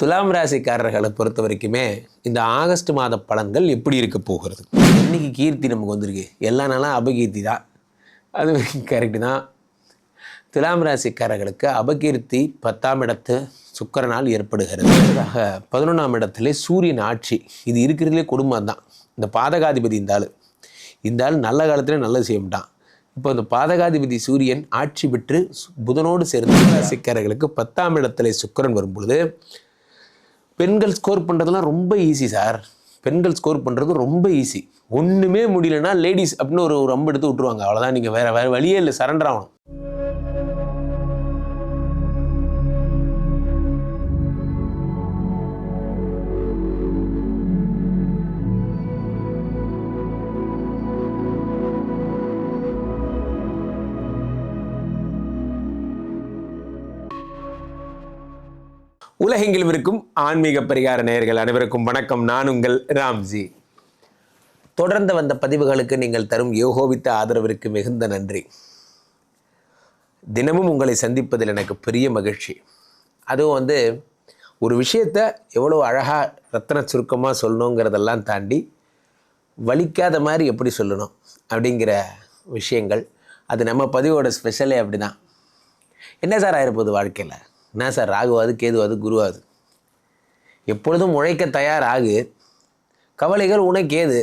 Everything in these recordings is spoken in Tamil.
துலாம் ராசிக்காரர்களை பொறுத்த வரைக்குமே இந்த ஆகஸ்ட் மாத பலன்கள் எப்படி இருக்க போகிறது? இன்னைக்கு கீர்த்தி நமக்கு வந்திருக்கு. எல்லா நாளும் அபகீர்த்தி தான். அது கரெக்டு தான். துலாம் ராசிக்காரர்களுக்கு அபகீர்த்தி பத்தாம் இடத்து சுக்கரனால் ஏற்படுகிறது. அதாக பதினொன்றாம் இடத்துல சூரியன் ஆட்சி. இது இருக்கிறதுலே குடும்பம் தான் இந்த பாதகாதிபதி இந்த ஆள். இந்த ஆள் நல்ல காலத்தில் நல்லது செய்யமாட்டான் இப்போ அந்த பாதகாதிபதி சூரியன் ஆட்சி பெற்று சு- புதனோடு சேர்ந்து ராசிக்காரர்களுக்கு பத்தாம் இடத்துல சுக்கிரன் வரும் பொழுது பெண்கள் ஸ்கோர் பண்ணுறதுலாம் ரொம்ப ஈஸி சார் பெண்கள் ஸ்கோர் பண்ணுறது ரொம்ப ஈஸி ஒன்றுமே முடியலன்னா லேடிஸ் அப்படின்னு ஒரு ரொம்ப எடுத்து விட்ருவாங்க அவ்வளோதான் நீங்கள் வேறு வேறு வழியே இல்லை. சரண்டர் ஆகணும். உலகெங்கிலும் இருக்கும் ஆன்மீக பரிகார நேயர்கள் அனைவருக்கும் வணக்கம். நான் உங்கள் ராம்ஜி. தொடர்ந்து வந்த பதிவுகளுக்கு நீங்கள் தரும் யோகோவித்த ஆதரவிற்கு மிகுந்த நன்றி. தினமும் உங்களை சந்திப்பதில் எனக்கு பெரிய மகிழ்ச்சி. அதுவும் வந்து ஒரு விஷயத்தை எவ்வளோ அழகாக ரத்தன சுருக்கமாக சொல்லணுங்கிறதெல்லாம் தாண்டி வலிக்காத மாதிரி எப்படி சொல்லணும் அப்படிங்கிற விஷயங்கள். அது நம்ம பதிவோட ஸ்பெஷலே அப்படி தான் என்ன சார் ஆயிருப்போது வாழ்க்கையில்? என்ன சார் ராகுவாது கேதுவாது குருவாது எப்பொழுதும் உழைக்க தயார் ஆகு கவலைகள் கேது.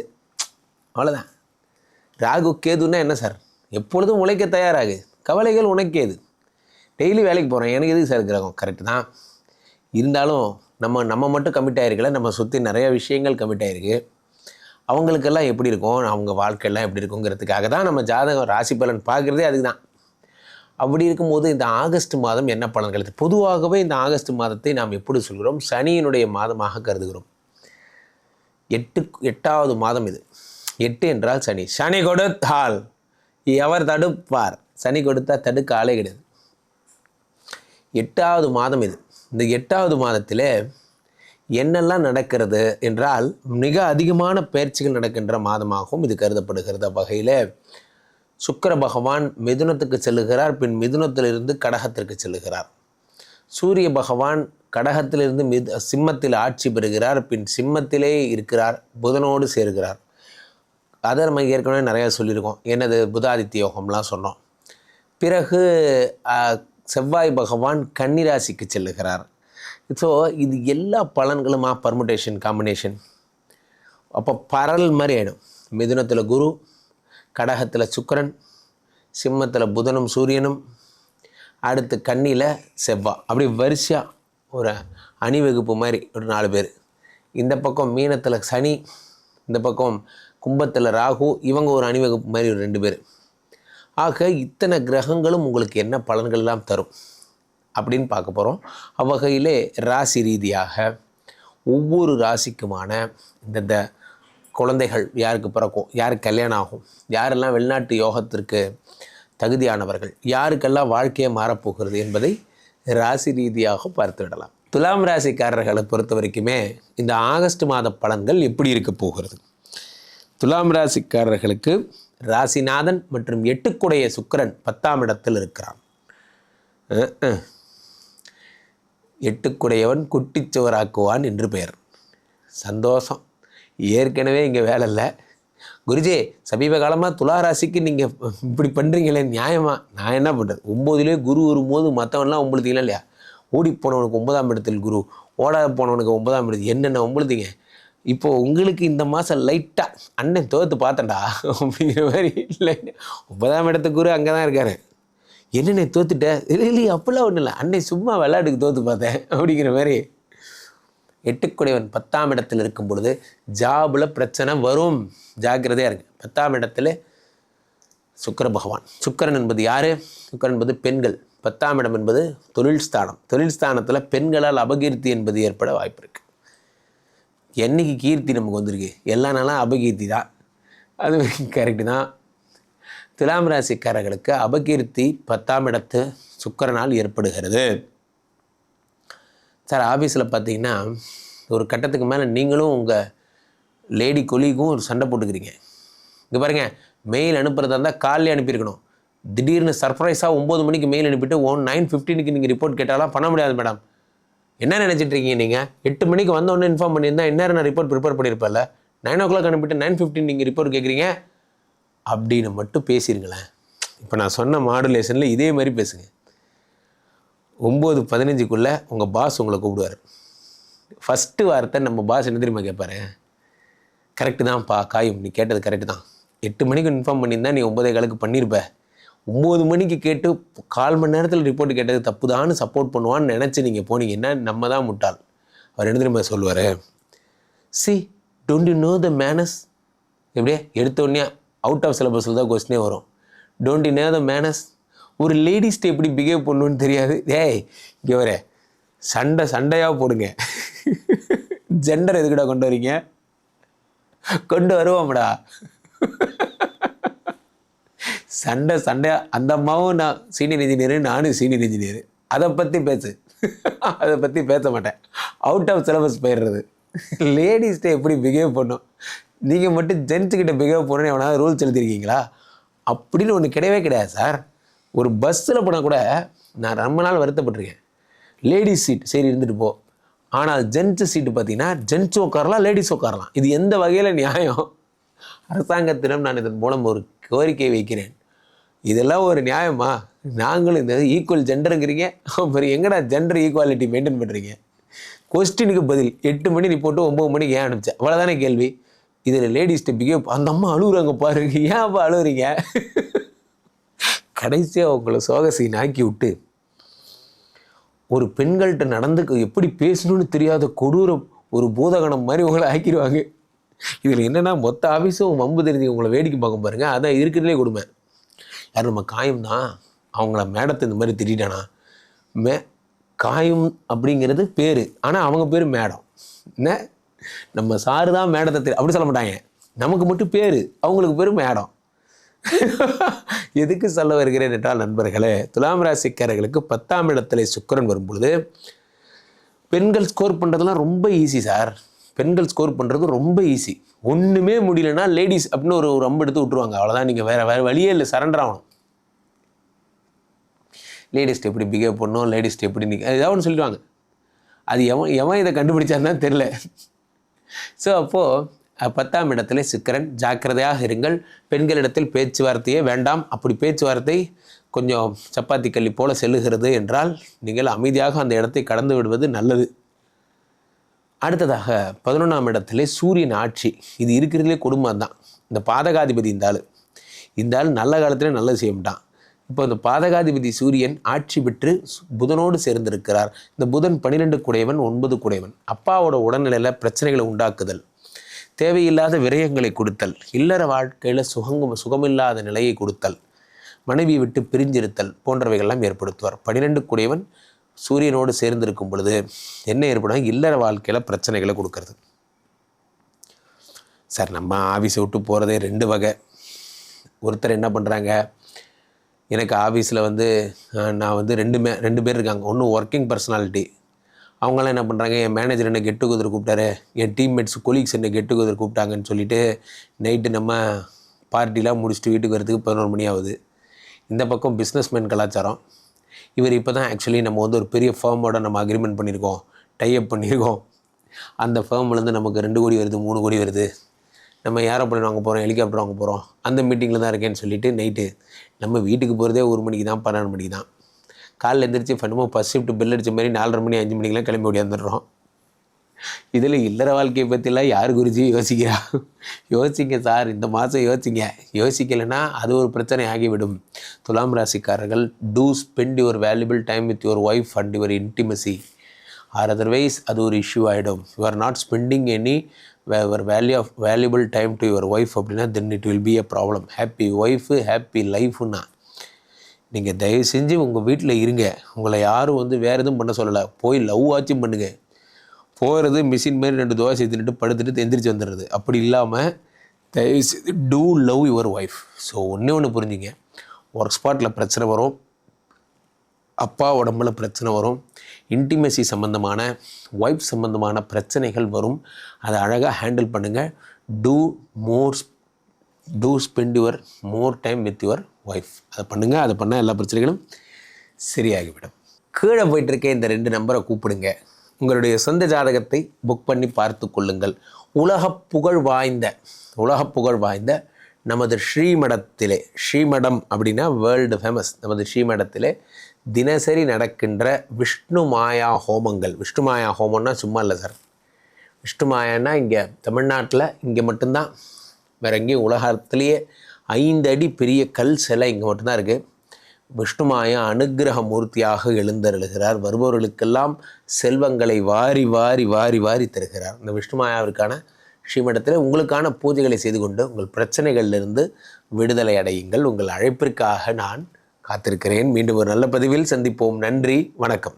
அவ்வளோதான் ராகு கேதுன்னா என்ன சார்? எப்பொழுதும் உழைக்க தயாராகு. கவலைகள் உனக்கேது டெய்லி வேலைக்கு போகிறேன் எனக்கு எதுக்கு சார் கிரகம்? கரெக்டு தான். இருந்தாலும் நம்ம நம்ம மட்டும் கமிட் ஆகிருக்கல நம்ம சுற்றி நிறைய விஷயங்கள் கமிட் ஆகிருக்கு அவங்களுக்கெல்லாம் எப்படி இருக்கும்? அவங்க வாழ்க்கையெல்லாம் எப்படி இருக்குங்கிறதுக்காக தான் நம்ம ஜாதகம் ராசி பலன் பார்க்குறதே அதுக்கு தான். அப்படி இருக்கும்போது இந்த ஆகஸ்ட் மாதம் என்ன பலன்கள் பொதுவாகவே இந்த ஆகஸ்ட் மாதத்தை நாம் எப்படி சொல்கிறோம்? சனியினுடைய மாதமாக கருதுகிறோம். எட்டு எட்டாவது மாதம் இது. எட்டு என்றால் சனி. சனி கொடுத்தால் எவர் தடுப்பார்? சனி கொடுத்தால் தடுக்க ஆளே கிடையாது. எட்டாவது மாதம் இது. இந்த எட்டாவது மாதத்தில் என்னெல்லாம் நடக்கிறது என்றால் மிக அதிகமான பயிற்சிகள் நடக்கின்ற மாதமாகவும் இது கருதப்படுகிறது. வகையில் சுக்கிர பகவான் மிதுனத்துக்கு செல்லுகிறார் பின் மிதுனத்திலிருந்து கடகத்திற்கு செல்லுகிறார். சூரிய பகவான் கடகத்திலிருந்து மிது சிம்மத்தில் ஆட்சி பெறுகிறார் பின் சிம்மத்திலே இருக்கிறார் புதனோடு சேர்கிறார். அதை நம்ம ஏற்கனவே நிறையா சொல்லியிருக்கோம். என்னது? புதாதித்ய யோகம்லாம் சொன்னோம். பிறகு செவ்வாய் பகவான் கன்னிராசிக்கு செல்லுகிறார். ஸோ இது எல்லா பலன்களுமா? பர்முடேஷன் காம்பினேஷன் அப்போ பரல் மாதிரி ஆகிடும் மிதுனத்தில் குரு கடகத்தில் சுக்கரன் சிம்மத்தில் புதனும் சூரியனும் அடுத்து கண்ணியில் செவ்வா. அப்படி வரிசையாக ஒரு அணிவகுப்பு மாதிரி ஒரு நாலு பேர். இந்த பக்கம் மீனத்தில் சனி இந்த பக்கம் கும்பத்தில் ராகு இவங்க ஒரு அணிவகுப்பு மாதிரி ஒரு ரெண்டு பேர். ஆக இத்தனை கிரகங்களும் உங்களுக்கு என்ன பலன்கள்லாம் தரும் அப்படின்னு பார்க்க போகிறோம் அவ்வகையிலே ராசி ரீதியாக ஒவ்வொரு ராசிக்குமான இந்தந்த குழந்தைகள் யாருக்கு பிறக்கும்? யாருக்கு கல்யாணம் ஆகும்? யாரெல்லாம் வெளிநாட்டு யோகத்திற்கு தகுதியானவர்கள்? யாருக்கெல்லாம் வாழ்க்கையை மாறப்போகிறது என்பதை ராசி ரீதியாக பார்த்துவிடலாம். துலாம் ராசிக்காரர்களை பொறுத்த வரைக்குமே இந்த ஆகஸ்ட் மாத பலன்கள் எப்படி இருக்க போகிறது? துலாம் ராசிக்காரர்களுக்கு ராசிநாதன் மற்றும் எட்டுக்குடைய சுக்கிரன் பத்தாம் இடத்தில் இருக்கிறான் எட்டுக்குடையவன் குட்டிச்சுவராக்குவான் என்று பெயர். சந்தோஷம். ஏற்கனவே இங்கே வேலை இல்லை. குருஜி சமீப காலமாக துலா ராசிக்கு நீங்கள் இப்படி பண்ணுறீங்களே நியாயமாக நான் என்ன பண்ணுறது ஒம்போதுலேயே குரு வரும்போது மற்றவன்லாம் ஒம்பளுத்தீங்களா இல்லையா? ஓடி போனவனுக்கு ஒன்பதாம் இடத்தில் குரு ஓடாத போனவனுக்கு ஒன்பதாம் இடத்தில் என்னென்ன ஒம்பளுத்தீங்க இப்போது உங்களுக்கு இந்த மாதம் லைட்டாக அண்ணன் தோத்து பார்த்தேன்டா அப்படிங்கிற மாதிரி இல்லை. ஒன்பதாம் இடத்து குரு அங்கே தான் இருக்காரு. என்னென்ன தோத்துட்டேன் இல்லை இல்லையே அப்படிலாம் ஒன்றும் இல்லை. அன்னை சும்மா விளையாட்டுக்கு தோற்று பார்த்தேன் அப்படிங்கிற மாதிரி. எட்டுக்குடையவன் பத்தாம் இடத்தில் இருக்கும் பொழுது ஜாபில் பிரச்சனை வரும். ஜாக்கிரதையாக இருங்க. பத்தாம் இடத்துல சுக்கிர பகவான். சுக்கரன் என்பது யார்? சுக்கரன் என்பது பெண்கள். பத்தாம் இடம் என்பது தொழில் ஸ்தானம். தொழில் ஸ்தானத்தில் பெண்களால் அபகீர்த்தி என்பது ஏற்பட வாய்ப்பு இருக்குது என்னைக்கு கீர்த்தி நமக்கு வந்திருக்கு? எல்லா நாளும் அபகீர்த்தி தான். அது கரெக்டு தான். துலாம் ராசிக்காரர்களுக்கு அபகீர்த்தி பத்தாம் இடத்து சுக்கரனால் ஏற்படுகிறது. சார் ஆஃபீஸில் பார்த்தீங்கன்னா ஒரு கட்டத்துக்கு மேலே நீங்களும் உங்கள் லேடி கொலிக்கும் ஒரு சண்டை போட்டுக்கிறீங்க. இங்கே பாருங்கள் மெயில் அனுப்புறதா இருந்தால் காலையில் அனுப்பியிருக்கணும். திடீர்னு சர்ப்ரைஸாக ஒம்பது மணிக்கு மெயில் அனுப்பிட்டு ஒன் நைன் ஃபிஃப்டீனுக்கு நீங்கள் ரிப்போர்ட் கேட்டாலாம் பண்ண முடியாது மேடம் என்ன நினச்சிட்டு இருக்கீங்க நீங்கள் எட்டு மணிக்கு வந்தோடனே இன்ஃபார்ம் பண்ணியிருந்தா என்ன நான் ரிப்போர்ட் ப்ரிப்பேர் பண்ணியிருப்பேன்ல. நைன் ஓ கிளாக் அனுப்பிட்டு நைன் ஃபிஃப்டின் நீங்கள் ரிப்போர்ட் கேட்குறீங்க அப்படின்னு மட்டும் பேசிடுங்களேன் இப்போ நான் சொன்ன மாடுலேஷனில் இதே மாதிரி பேசுங்க. ஒம்பது பதினஞ்சுக்குள்ளே உங்கள் பாஸ் உங்களை கூப்பிடுவார். ஃபஸ்ட்டு வார்த்தை நம்ம பாஸ் என்ன தெரியுமா கேட்பாரு கரெக்டு தான்ப்பா காயும். நீ கேட்டது கரெக்டு தான். எட்டு மணிக்கு இன்ஃபார்ம் பண்ணியிருந்தா நீ ஒம்பதே காலுக்கு பண்ணியிருப்ப. ஒம்பது மணிக்கு கேட்டு கால் மணி நேரத்தில் ரிப்போர்ட் கேட்டது தப்பு தான் சப்போர்ட் பண்ணுவான்னு நினச்சி நீங்கள் போனீங்கன்னா நம்ம தான் முட்டாள். அவர் என்ன தெரியுமா சொல்லுவார்? See don't you know the menace எப்படியே? எடுத்தோடனே அவுட் ஆஃப் சிலபஸில் தான் கொஸ்டினே வரும். Don't you know the menace ஒரு லேடிஸ்ட்டு எப்படி பிஹேவ் பண்ணணும்னு தெரியாது. ஏய் இங்கே வர சண்டை சண்டையாக போடுங்க. ஜெண்டர் எதுக்குடா கொண்டு வரீங்க? கொண்டு வருவோம்டா. சண்டை சண்டையாக அந்த அம்மாவும் நான் சீனியர் இன்ஜினியரு நானும் சீனியர் இன்ஜினியரு அதை பற்றி பேசு. அதை பற்றி பேச மாட்டேன். அவுட் ஆஃப் சிலபஸ் போயிடுறது. லேடிஸ்ட்டை எப்படி பிஹேவ் பண்ணும் நீங்கள் மட்டும் ஜென்ஸுக்கிட்ட பிஹேவ் பண்ணணும்னு எவனாவது ரூல்ஸ் எழுதிருக்கீங்களா அப்படின்னு ஒன்று கிடையவே கிடையாது சார் ஒரு பஸ்ஸில் போனால் கூட நான் ரொம்ப நாள் வருத்தப்பட்டிருக்கேன். லேடிஸ் சீட் சரி இருந்துட்டு போ. ஆனால் ஜென்ஸ் சீட்டு பார்த்தீங்கன்னா ஜென்ஸ் உட்காரலாம் லேடிஸ் உட்காரலாம். இது எந்த வகையில் நியாயம்? அரசாங்கத்திடம் நான் இதன் மூலம் ஒரு கோரிக்கை வைக்கிறேன். இதெல்லாம் ஒரு நியாயமா? நாங்களும் இந்த ஈக்குவல் ஜெண்டருங்கிறீங்க அப்புறம் எங்கடா ஜெண்டர் ஈக்குவாலிட்டி மெயின்டைன் பண்ணுறீங்க கொஸ்டினுக்கு பதில் எட்டு மணி நீ போட்டு ஒம்பது மணிக்கு ஏன் அனுப்பிச்சேன் அவ்வளோதானே கேள்வி. இதில் லேடிஸ்ட்டு பிகேவ் அந்த அம்மா அழுகுறாங்க பாருங்க. ஏன் அப்போ அழுகுறீங்க? கடைசியாக உங்களை சோகசீன் ஆக்கி விட்டு ஒரு பெண்கள்கிட்ட நடந்து எப்படி பேசணும்னு தெரியாத கொடூர ஒரு பூதகணம் மாதிரி உங்களை ஆக்கிடுவாங்க. இதில் என்னென்னா மொத்த ஆஃபீஸும் வம்பு தெரிஞ்சு உங்களை வேடிக்கை பார்க்க பாருங்கள் அதான் இருக்கிறதுலே கொடுமை. யார் நம்ம காயம் தான் அவங்கள மேடத்தை இந்த மாதிரி திட்டானா மே காயம் அப்படிங்கிறது பேர். ஆனால் அவங்க பேர் மேடம். என்ன? நம்ம சாரு தான் மேடத்தை தெரி அப்படி சொல்ல மாட்டாங்க. நமக்கு மட்டும் பேர். அவங்களுக்கு பேர் மேடம். எதுக்கு சொல்ல வருகிறேன் என்றால் நண்பர்களே துலாம் ராசிக்காரர்களுக்கு பத்தாம் இடத்துல சுக்கரன் வரும்பொழுது பெண்கள் ஸ்கோர் பண்ணுறதுலாம் ரொம்ப ஈஸி சார். பெண்கள் ஸ்கோர் பண்ணுறது ரொம்ப ஈஸி ஒன்றுமே முடியலன்னா லேடிஸ் அப்படின்னு ஒரு ரொம்ப எடுத்து விட்ருவாங்க அவ்வளோதான் நீங்கள் வேறு வேறு வழியே இல்லை. சரண்டர் ஆகணும். லேடிஸ்ட் எப்படி பிஹேவ் பண்ணணும்? லேடிஸ்ட் எப்படி நிற்க ஏதாவது ஒன்று சொல்லிடுவாங்க. அது எவன் எவன் இதை கண்டுபிடிச்சான்னு தான் தெரில ஸோ அப்போது பத்தாம் இடத்துல சிக்கரன் ஜாக்கிரதையாக இருங்கள். பெண்களிடத்தில் பேச்சுவார்த்தையே வேண்டாம். அப்படி பேச்சுவார்த்தை கொஞ்சம் சப்பாத்தி கல்லி போல செல்லுகிறது என்றால் நீங்கள் அமைதியாக அந்த இடத்தை கடந்து விடுவது நல்லது. அடுத்ததாக பதினொன்றாம் இடத்துல சூரியன் ஆட்சி. இது இருக்கிறதுலே குடும்பம் தான். இந்த பாதகாதிபதி இந்த ஆள். இந்த ஆள் நல்ல காலத்தில் நல்லது செய்ய இப்போ இந்த பாதகாதிபதி சூரியன் ஆட்சி பெற்று புதனோடு சேர்ந்திருக்கிறார். இந்த புதன் பன்னிரெண்டு குடையவன் ஒன்பது குடையவன். அப்பாவோட உடல்நிலையில் பிரச்சனைகளை உண்டாக்குதல். தேவையில்லாத விரயங்களை கொடுத்தல் இல்லற வாழ்க்கையில் சுகங்கம் சுகமில்லாத நிலையை கொடுத்தல் மனைவியை விட்டு பிரிஞ்சிருத்தல் போன்றவைகள்லாம் ஏற்படுத்துவார். பன்னிரெண்டு குடையவன் சூரியனோடு சேர்ந்திருக்கும் பொழுது என்ன ஏற்படும் இல்லற வாழ்க்கையில் பிரச்சனைகளை கொடுக்கறது. சார் நம்ம ஆஃபீஸை விட்டு போகிறதே ரெண்டு வகை. ஒருத்தர் என்ன பண்ணுறாங்க எனக்கு ஆஃபீஸில் வந்து நான் வந்து ரெண்டுமே ரெண்டு பேர் இருக்காங்க. ஒன்று ஒர்க்கிங் பர்சனாலிட்டி அவங்களாம் என்ன பண்ணுறாங்க என் மேனேஜர் என்ன கெட் டுகெதர் கூப்பிட்டாரு என் டீம்மேட்ஸ் கொலீக்ஸ் என்ன கெட் டுகெதர் கூப்பிட்டாங்கன்னு சொல்லிட்டு நைட்டு நம்ம பார்ட்டிலாம் முடிச்சுட்டு வீட்டுக்கு வரதுக்கு பதினோரு மணி ஆகுது. இந்த பக்கம் பிஸ்னஸ்மேன் கலாச்சாரம். இவர் இப்போ தான் ஆக்சுவலி நம்ம வந்து ஒரு பெரிய ஃபேமோட நம்ம அக்ரிமெண்ட் பண்ணியிருக்கோம் டைப் பண்ணியிருக்கோம். அந்த ஃபேம்லேருந்து நமக்கு ரெண்டு கோடி வருது மூணு கோடி வருது. நம்ம ஏரோப்ளைன் வாங்க போகிறோம் ஹெலிகாப்டர் வாங்க போகிறோம் அந்த மீட்டிங்கில் தான் இருக்கேன்னு சொல்லிட்டு நைட்டு நம்ம வீட்டுக்கு போகிறதே ஒரு மணிக்கு தான் பன்னெண்டு மணிக்கு தான். காலைல எழுந்திரிச்சு ஃபன்னுமோ ஃபஸ்ட் ஷிஃப்ட் பில் அடிச்ச மாதிரி நாலரை மணி அஞ்சு மணிக்கெலாம் கிளம்பி ஓடியாந்துடுறோம் இதில் இல்லற வாழ்க்கையை பற்றிலாம் யார் குருஜி யோசிக்கிறா? யோசிங்க சார் இந்த மாதம் யோசிங்க. யோசிக்கலைன்னா அது ஒரு பிரச்சனை ஆகிவிடும். துலாம் ராசிக்காரர்கள் do spend your valuable time with your wife and your intimacy or otherwise அது ஒரு இஷ்யூ ஆகிடும் you are not spending any your value of valuable time to your wife அப்படின்னா then it will be a problem happy wife happy லைஃப்னா நீங்கள் தயவு செஞ்சு உங்கள் வீட்டில் இருங்க. உங்களை யாரும் வந்து வேறு எதுவும் பண்ண சொல்லலை. போய் லவ் ஆச்சும் பண்ணுங்கள் போகிறது மிஷின் மாதிரி ரெண்டு தோசை தின்னுட்டு படுத்துட்டு எந்திரிச்சு வந்துடுறது. அப்படி இல்லாமல் தயவு செய்து do love your wife so ஒன்றே ஒன்று புரிஞ்சுங்க. ஒர்க் ஸ்பாட்டில் பிரச்சனை வரும். அப்பா உடம்புல பிரச்சனை வரும். இன்டிமேசி சம்மந்தமான ஒய்ஃப் சம்மந்தமான பிரச்சனைகள் வரும். அதை அழகாக ஹேண்டில் பண்ணுங்கள் do more do spend your more time with your wife அதை பண்ணுங்கள் அதை பண்ணால் எல்லா பிரச்சனைகளும் சரியாகிவிடும். கீழே போயிட்டு இருக்க இந்த ரெண்டு நம்பரை கூப்பிடுங்க. உங்களுடைய சொந்த ஜாதகத்தை புக் பண்ணி பார்த்து கொள்ளுங்கள். உலக புகழ் வாய்ந்த உலக புகழ் வாய்ந்த நமது ஸ்ரீமடத்திலே ஸ்ரீமடம் அப்படின்னா வேர்ல்டு ஃபேமஸ் நமது ஸ்ரீமடத்திலே தினசரி நடக்கின்ற விஷ்ணு மாயா ஹோமங்கள். விஷ்ணு மாயா ஹோமம்னா சும்மா இல்லை சார் விஷ்ணு மாயான்னா இங்கே தமிழ்நாட்டில் இங்கே மட்டும்தான். வேற எங்கேயும் உலகத்துலேயே ஐந்து அடி பெரிய கல் சிலை இங்கே மட்டும்தான் இருக்குது விஷ்ணுமாயா அனுக்கிரக மூர்த்தியாக எழுந்தருளுகிறார். வருபவர்களுக்கெல்லாம் செல்வங்களை வாரி வாரி வாரி வாரி தருகிறார். இந்த விஷ்ணுமாயாவிற்கான ஸ்ரீமடத்தில் உங்களுக்கான பூஜைகளை செய்து கொண்டு உங்கள் பிரச்சனைகளிலிருந்து விடுதலை அடையுங்கள். உங்கள் அழைப்பிற்காக நான் காத்திருக்கிறேன். மீண்டும் ஒரு நல்ல பதிவில் சந்திப்போம். நன்றி. வணக்கம்.